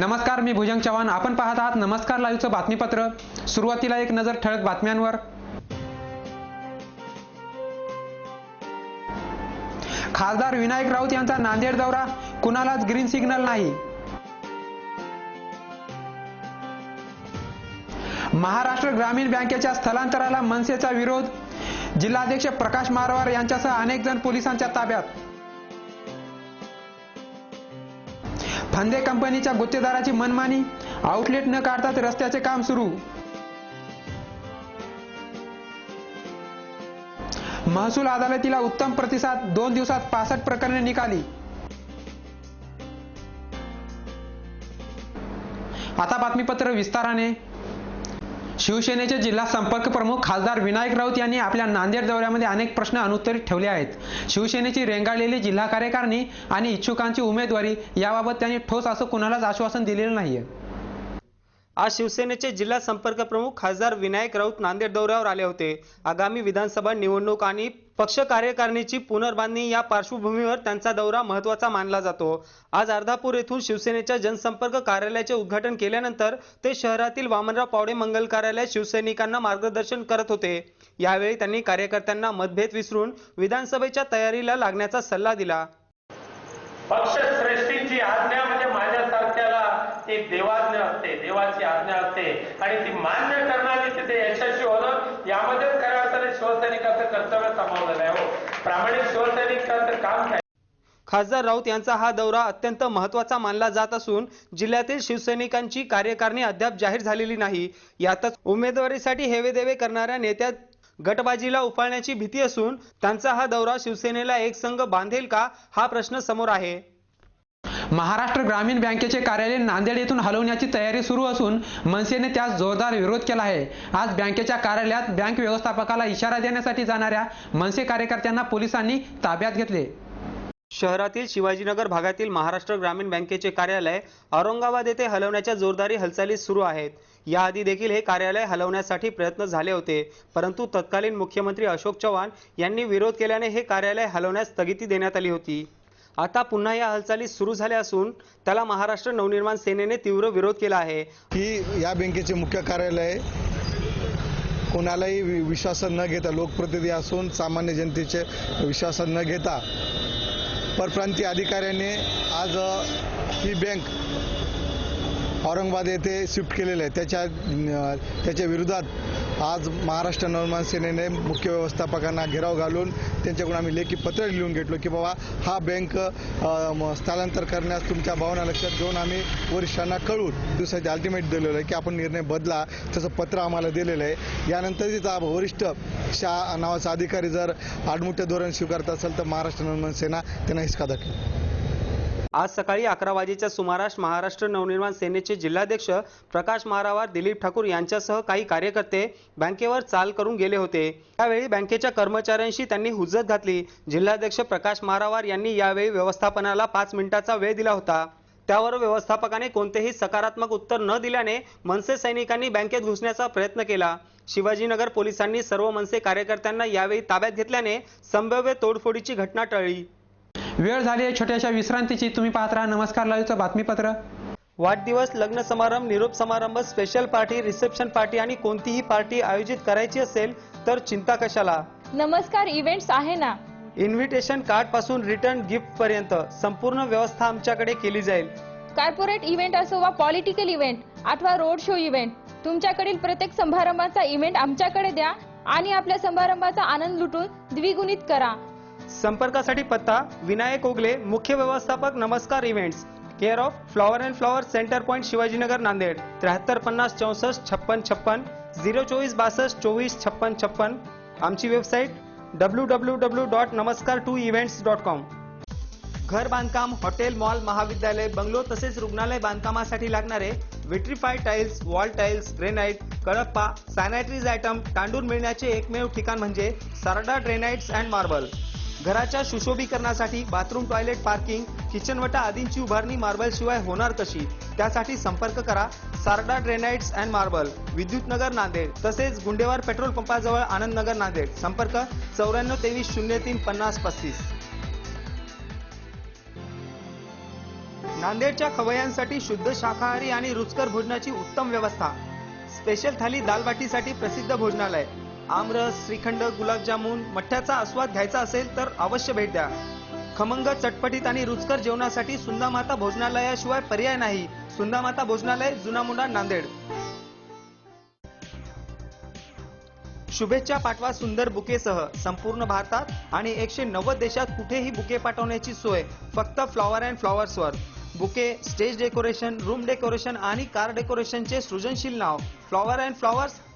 नमस्कार मी भुजंग चव्हाण. आपण पाहत आहात नमस्कार लाईव्हचं बातमीपत्र. सुरुवातीला एक नजर ठळक बातम्यांवर. खासदार विनायक राऊत यांचा नांदेड दौरा. कुणालाच ग्रीन सिग्नल नाही. महाराष्ट्र ग्रामीण बँकेच्या स्थलांतराला मनसेचा विरोध. जिल्हाध्यक्ष प्रकाश मारवार यांच्यासह अनेक जण पोलिसांच्या ताब्यात. फंदे कंपनीच्या गुत्तेदाराची मनमानी आउटलेट न काढताच रस्त्याचे काम सुरू. महसूल अदालतीला उत्तम प्रतिसाद दोन दिवसात पासष्ट प्रकरणे निकाली. आता बातमीपत्र विस्ताराने. शिवसेनेचे जिल्हा संपर्क प्रमुख खासदार विनायक राऊत यांनी आपल्या नांदेड दौऱ्यामध्ये अनेक प्रश्न अनुत्तरित ठेवले आहेत. शिवसेनेची रेंगाळलेली जिल्हा कार्यकारिणी आणि इच्छुकांची उमेदवारी याबाबत त्यांनी ठोस असं कुणालाच आश्वासन दिलेलं नाहीये. आज शिवसेनेचे जिल्हा संपर्क प्रमुख खासदार विनायक राऊत नांदेड दौऱ्यावर आले होते. आगामी विधानसभा निवडणूक आणि पक्ष कार्यकारिणीची पुनर्बांधणी या पार्श्वभूमीवर त्यांचा दौरा महत्त्वाचा मानला जातो. आज अर्धापूर येथून शिवसेनेच्या जनसंपर्क कार्यालयाचे उद्घाटन केल्यानंतर ते शहरातील वामनराव पावडे मंगल कार्यालयात शिवसैनिकांना मार्गदर्शन करत होते. यावेळी त्यांनी कार्यकर्त्यांना मतभेद विसरून विधानसभेच्या तयारीला लागण्याचा सल्ला दिला. पक्षश्रेष्ठींची आज्ञा म्हणजे माझ्या एक देवाज्ञा असते देवाची आज्ञा असते. आणि ती मान्य करणारी तिथे यशस्वी होणं यामध्ये खऱ्या अर्थाने शिवसैनिकाचं कर्तव्य सामावलेलं आहे हो. प्रामाणिक शिवसैनिकाचं काम काय खासदार राऊत यांचा हा दौरा अत्यंत महत्त्वाचा मानला जात असून जिल्ह्यातील शिवसैनिकांची कार्यकारिणी अद्याप जाहीर झालेली नाही. यातच उमेदवारीसाठी हेवेदेवे करणाऱ्या नेत्या गटबाजीला उफाळण्याची भीती असून त्यांचा हा दौरा शिवसेनेला एक संघ बांधेल का हा प्रश्न समोर आहे. महाराष्ट्र ग्रामीण बँकेचे कार्यालय नांदेड येथून हलवण्याची तयारी सुरू असून मनसेने त्यास जोरदार विरोध केला आहे. आज बँकेच्या कार्यालयात बँक व्यवस्थापकाला इशारा देण्यासाठी जाणाऱ्या मनसे कार्यकर्त्यांना पोलिसांनी ताब्यात घेतले. शहरातील शिवाजीनगर भागातील महाराष्ट्र ग्रामीण बँकेचे कार्यालय औरंगाबाद येथे हलवण्याच्या जोरदारी हालचाली सुरू आहेत. याआधी देखील हे कार्यालय हलवण्यासाठी प्रयत्न झाले होते परंतु तत्कालीन मुख्यमंत्री अशोक चव्हाण यांनी विरोध केल्याने हे कार्यालय हलवण्यास स्थगिती देण्यात आली होती. आता पुन्हा या हालचाली सुरू झाल्या असून त्याला महाराष्ट्र नवनिर्माण सेनेने तीव्र विरोध केला आहे. की या बँकेचे मुख्य कार्यालय कोणालाही वि- विश्वासात न घेता लोकप्रतिनिधी असून सामान्य जनतेचे विश्वासात न घेता परप्रांतीय अधिकाऱ्याने आज ही बँक औरंगाबाद येथे शिफ्ट केलेलं आहे. त्याच्या त्याच्या विरोधात आज महाराष्ट्र नवनिर्माण सेनेने मुख्य व्यवस्थापकांना घेराव घालून त्यांच्याकडून आम्ही लेखी पत्र लिहून घेतलो की बाबा हा बँक म, स्थलांतर करण्यास तुमच्या भावना लक्षात घेऊन आम्ही वरिष्ठांना कळून दिवसाचे अल्टिमेट दिलेलं आहे की आपण निर्णय बदला तसं पत्र आम्हाला दिलेलं आहे. यानंतर तिचा वरिष्ठ शाह नावाचा अधिकारी जर आडमुठे धोरण स्वीकारत असेल तर महाराष्ट्र नवनिर्माण सेना त्यांना हिसका दाखल आज सकाळी अकरा वाजेच्या सुमारास महाराष्ट्र नवनिर्माण सेनेचे जिल्हाध्यक्ष प्रकाश मारावार दिलीप ठाकूर यांच्यासह काही कार्यकर्ते बँकेवर चाल करून गेले होते. त्यावेळी बँकेच्या कर्मचाऱ्यांशी त्यांनी हुज्जत घातली. जिल्हाध्यक्ष प्रकाश मारावार यांनी यावेळी व्यवस्थापनाला पाच मिनिटाचा वेळ दिला होता. त्यावर व्यवस्थापकाने कोणतेही सकारात्मक उत्तर न दिल्याने मनसे सैनिकांनी बँकेत घुसण्याचा प्रयत्न केला. शिवाजीनगर पोलिसांनी सर्व मनसे कार्यकर्त्यांना यावेळी ताब्यात घेतल्याने संभाव्य तोडफोडीची घटना टळली. वेळ झाली आहे छोट्याशा विश्रांतीची. तुम्ही पाहत राहा नमस्कार लाईव्हचं बातमीपत्र. वाढदिवस लग्न समारंभ निरोप समारंभ स्पेशल पार्टी रिसेप्शन पार्टी आणि कोणतीही पार्टी आयोजित करायची असेल तर चिंता कशाला? नमस्कार इव्हेंट्स आहे ना? इन्व्हिटेशन कार्डपासून रिटर्न गिफ्ट पर्यंत संपूर्ण व्यवस्था आमच्याकडे केली जाईल. कॉर्पोरेट इव्हेंट असो वा पॉलिटिकल इव्हेंट अथवा रोड शो इव्हेंट तुमच्याकडील प्रत्येक समारंभाचा इव्हेंट आमच्याकडे द्या आणि आपल्या समारंभाचा आनंद लुटून द्विगुणित करा. संपर्कासाठी पत्ता विनायक ओगले मुख्य व्यवस्थापक नमस्कार events care of flower and flower center point Shivajinagar Nanded त्र्याहत्तर पन्नास चौसष्ट छप्पन छप्पन झिरो चोवीस बासष्ट चोवीस छप्पन छप्पन. आमची website W W W dot Namaskar two events dot com घर बांधकाम हॉटेल मॉल महाविद्यालय बंगलो तसेच रुग्णालय बांधकामासाठी लागणारे vitrified tiles wall tiles granite Kadappa sanitaries item तांडून मिळण्याचे एकमेव ठिकाण म्हणजे सारडा ड्रेनाइट्स अँड मार्बल. घराच्या सुशोभीकरणासाठी बाथरूम टॉयलेट पार्किंग किचनवटा आदींची उभारणी मार्बल शिवाय होणार कशी? त्यासाठी संपर्क करा. Sarda granites and marble Vidyutnagar Nanded तसेच गुंडेवार पेट्रोल पंपाजवळ आनंदनगर नांदेड. संपर्क चौऱ्याण्णव तेवीस शून्य तीन पन्नास पस्तीस. नांदेडच्या खवय्यांसाठी शुद्ध शाकाहारी आणि रुचकर भोजनाची उत्तम व्यवस्था. स्पेशल थाली दालबाटीसाठी प्रसिद्ध भोजनालय. आमरस श्रीखंड गुलाबजामुन मठ्ठ्याचा आस्वाद घ्यायचा असेल तर अवश्य भेट द्या. खमंग चटपटीत आणि रुचकर जेवणासाठी सुंदामाता भोजनालयाशिवाय पर्याय नाही. सुंदामाता भोजनालय जुना मुंडा नांदेड. शुभेच्छा पाठवा सुंदर बुकेसह. संपूर्ण भारतात आणि एकशे नव्वद देशात कुठेही बुके पाठवण्याची सोय. फक्त flower and फ्लॉवर्सवर. Bouquet stage decoration room decoration आणि कार डेकोरेशनचे सृजनशील नाव. Flower and flowers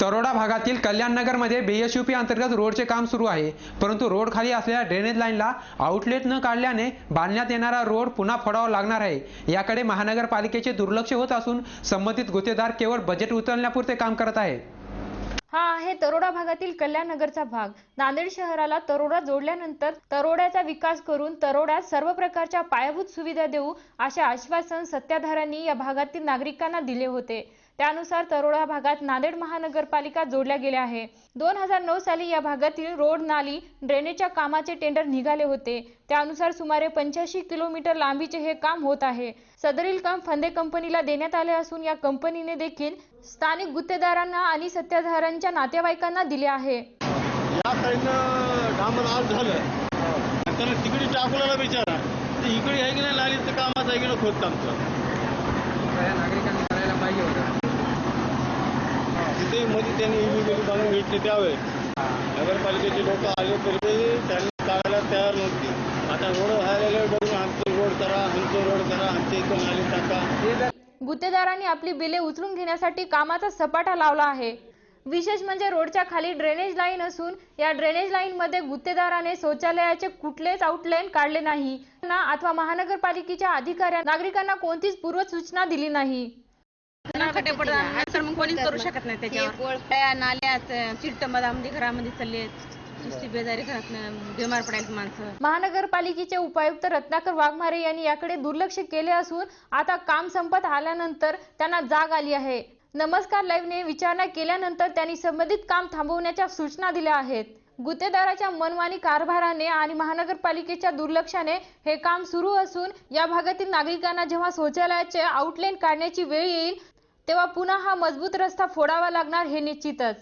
तरोडा भागातील कल्याणनगरमध्ये बीएसयूपी अंतर्गत रोडचे काम सुरू आहे. परंतु रोड खाली असलेल्या ड्रेनेज लाईनला आउटलेट न काढल्याने बांधण्यात येणारा रोड पुन्हा फोडावा लागणार आहे. याकडे महानगरपालिकेचे दुर्लक्ष होत असून संबंधित गुत्तेदार केवळ बजेट उचलण्यापुरते काम करत आहे हा आहे तरोडा भागातील कल्याण नगरचा भाग. नांदेड शहराला तरोडा जोडल्यानंतर तरोड्याचा विकास करून तरोड्यात सर्व प्रकारच्या पायाभूत सुविधा देऊ असे आश्वासन सत्ताधाऱ्यांनी या भागातील नागरिकांना दिले होते. त्यानुसार तरोडा भागात नांदेड महानगरपालिका जोडल्या गेल्या आहे. दोन हजार नऊ साली या भागातील रोड नाली ड्रेनेजच्या कामाचे टेंडर निघाले होते. त्यानुसार सुमारे पंच्याऐंशी किलोमीटर लांबीचे हे काम होत आहे. सदरील काम फंदे कंपनीला देण्यात आले असून या कंपनीने देखील स्थानिक गुत्तेदारांना आणि सत्ताधाऱ्यांच्या नातेवाईकांना दिले आहे. या साईडनं डांबर आज झालं. आणि त्याला तिकडे टाकूला विचारा. तर इकडे आहे की नाही लागली तर कामाचं आहे की नाही खोदकामचं? नागरिकांनी करायला पाहिजे होतं. तिथे मध्ये त्यांनी इलिगली बांधून घेतले त्यावेळेस नगरपालिकेचे लोक आले तरी त्यांनी काढायला तयार नव्हती. आता रोड व्हायला बघून आमचं रोड करा आमचं रोड करा आमच्या इथं नाली टाका. गुत्तेदारांनी आपली बिले उचलून घेण्यासाठी कामाचा सपाटा लावला आहे. विशेष म्हणजे रोडच्या खाली ड्रेनेज लाईन असून या ड्रेनेज लाईन मध्ये गुत्तेदाराने शौचालयाचे कुठलेच आउटलाईन काढले नाही. ना अथवा महानगरपालिकेच्या अधिकाऱ्या नागरिकांना कोणतीच पूर्व सूचना दिली नाही. खड्डे पडतात तर मग कोणीच करू शकत नाही त्याच्यावर. त्या नाल्यात चिट्ट मधामध्ये घरामध्ये चालले महानगरपालिकेचे उपायुक्त रत्नाकर वाघमारे यांनी याकडे दुर्लक्ष केले असून आता काम संपत आल्यानंतर त्यांना जाग आली आहे. नमस्कार लाईव्हने विचारणा केल्यानंतर त्यांनी संबंधित काम थांबवण्याच्या सूचना दिल्या आहेत. गुत्तेदाराच्या मनमानी कारभाराने आणि महानगरपालिकेच्या दुर्लक्षाने हे काम सुरू असून या भागातील नागरिकांना जेव्हा शौचालयाचे आउटलाईन काढण्याची वेळ येईल तेव्हा पुन्हा हा मजबूत रस्ता फोडावा लागणार हे निश्चितच.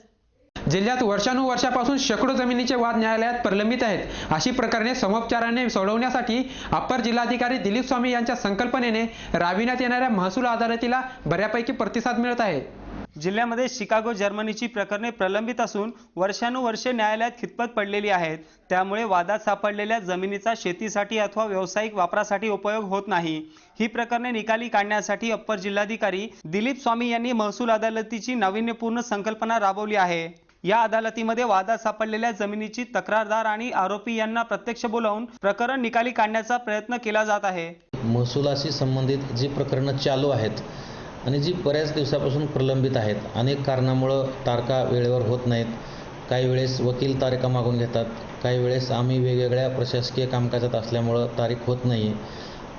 जिल्ह्यात वर्षानुवर्षापासून शेकडो जमिनीचे वाद न्यायालयात प्रलंबित आहेत. अशी प्रकरणे समोपचाराने सोडवण्यासाठी अप्पर जिल्हाधिकारी दिलीप स्वामी यांच्या संकल्पनेने राबविण्यात येणाऱ्या महसूल अदालतीला बऱ्यापैकी प्रतिसाद मिळत आहे. जिल्ह्यामध्ये शिकागो जर्मनीची प्रकरणे प्रलंबित असून वर्षानुवर्षे न्यायालयात खितपत पडलेली आहेत. त्यामुळे वादात सापडलेल्या जमिनीचा शेतीसाठी अथवा व्यावसायिक वापरासाठी उपयोग होत नाही. ही प्रकरणे निकाली काढण्यासाठी अप्पर जिल्हाधिकारी दिलीप स्वामी यांनी महसूल अदालतीची नाविन्यपूर्ण संकल्पना राबवली आहे. या अदालतीमध्ये वादात सापडलेल्या जमिनीची तक्रारदार आणि आरोपी यांना प्रत्यक्ष बोलावून प्रकरण निकाली काढण्याचा प्रयत्न केला जात आहे. महसुलाशी संबंधित जी प्रकरणं चालू आहेत आणि जी बऱ्याच दिवसापासून प्रलंबित आहेत अनेक कारणामुळं तारखा वेळेवर होत नाहीत. काही वेळेस वकील तारखा मागून घेतात काही वेळेस आम्ही वेगवेगळ्या प्रशासकीय कामकाजात असल्यामुळं तारीख होत नाही आहे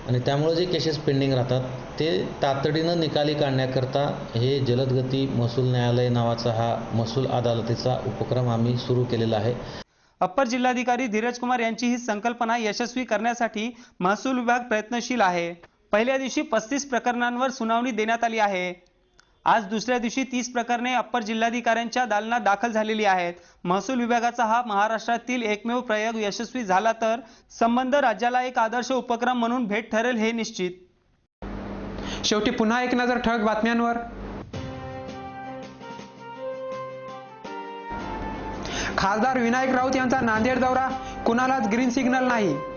आणि त्यामुळं जे केसेस पेंडिंग राहतात ते तातडीनं निकाली काढण्याकरता हे जलदगती महसूल न्यायालय नावाचा हा महसूल अदालतीचा उपक्रम आम्ही सुरू केलेला आहे. अप्पर जिल्हाधिकारी धीरज कुमार यांची ही संकल्पना यशस्वी करण्यासाठी महसूल विभाग प्रयत्नशील आहे. पहिल्या दिवशी पस्तीस प्रकरणांवर सुनावणी देण्यात आली आहे. आज दुसऱ्या दिवशी तीस प्रकरणे अप्पर जिल्हाधिकाऱ्यांच्या दालनात दाखल झालेली आहेत. महसूल विभागाचा हा महाराष्ट्रातील एकमेव प्रयोग यशस्वी झाला तर संबंध राज्याला एक आदर्श उपक्रम म्हणून भेट ठरेल हे निश्चित. शेवटी पुन्हा एक नजर ठळक बातम्यांवर. खासदार विनायक राऊत यांचा नांदेड दौरा कुणालाच ग्रीन सिग्नल नाही.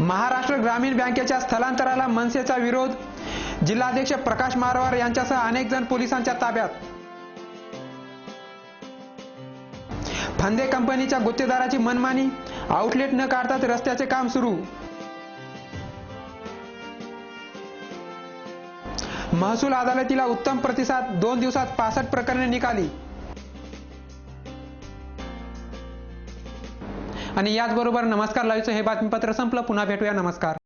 महाराष्ट्र ग्रामीण बँकेच्या स्थलांतराला मनसेचा विरोध? जिल्हाध्यक्ष प्रकाश मारवार यांच्यासह अनेक जण पोलिसांच्या ताब्यात. फंदे कंपनीच्या गुत्तेदाराची मनमानी? आउटलेट न काढताच रस्त्याचे काम सुरू. महसूल अदालतीला उत्तम प्रतिसाद दोन दिवसात पासष्ट प्रकरणे निकाली. आणि याचबरोबर नमस्कार लाईव्हचं हे बातमीपत्र संपलं. पुन्हा भेटूया. नमस्कार.